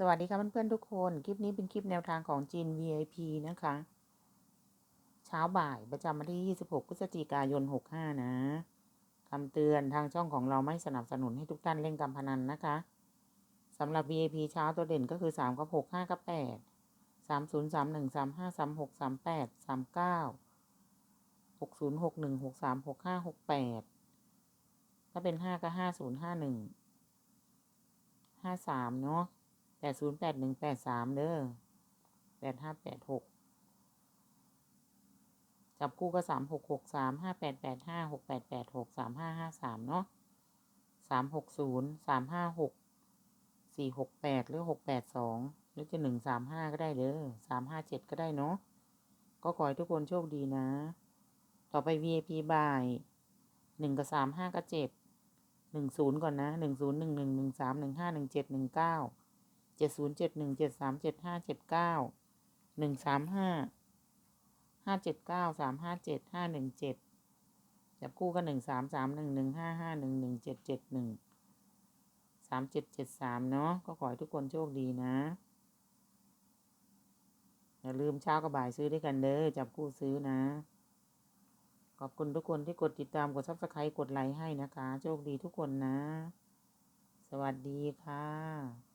สวัสดีค่ะเพื่อนๆทุกคน คลิปนี้เป็นคลิปแนวทางของจีน VIP นะคะ เช้าบ่ายประจำวันที่ 26 พฤศจิกายน 65 นะคำเตือนทางช่องของเราไม่สนับสนุนให้ทุกท่านเล่นการพนันนะคะสำหรับ VIP เช้าตัวเด่นก็คือ 3 กับ 6 5 กับ 8 3 0 3 1 3 5 3 6 3 8 3 9 6 0 6 1 6 3 6 5 6 8 ถ้าเป็น 5 ก็ 5 0 5 1 5 3 เนาะ แปดศูนย์แปดหนึ่งแปดสามเด้อแปดห้าแปดหกจับคู่ก็สามหกหกสามห้าแปดแปดห้าหกแปดแปดหกสามห้าห้าสามเนาะสามหกศูนย์สามห้าหกสี่หกแปดหรือหกแปดสองหรือจะหนึ่งสามห้าก็ได้เด้อสามห้าเจ็ดก็ได้เนาะก็ขอให้ทุกคนโชคดีนะ ต่อไป VIP บ่ายหนึ่งกับสามห้าก็เจ็บหนึ่งศูนย์ก่อนนะหนึ่งศูนย์หนึ่งหนึ่งหนึ่งสามหนึ่งห้าหนึ่งเจ็ดหนึ่งเก้า เจ็ดศูนย์เจ็ดหนึ่งเจ็ดสามเจ็ดห้าเจ็ดเก้าหนึ่งสามห้าห้าเจ็ดเก้าสามห้าเจ็ดห้าหนึ่งเจ็ดจับคู่กันหนึ่งสามสามหนึ่งหนึ่งห้าห้าหนึ่งหนึ่งเจ็ดเจ็ดหนึ่งสามเจ็ดเจ็ดสามเนาะก็ขอให้ทุกคนโชคดีนะ อย่าลืมเช้ากับบ่ายซื้อด้วยกันเด้อจับคู่ซื้อนะ ขอบคุณทุกคนที่กดติดตามกดซับสไครต์กดไลค์ให้นะคะ โชคดีทุกคนนะ สวัสดีค่ะ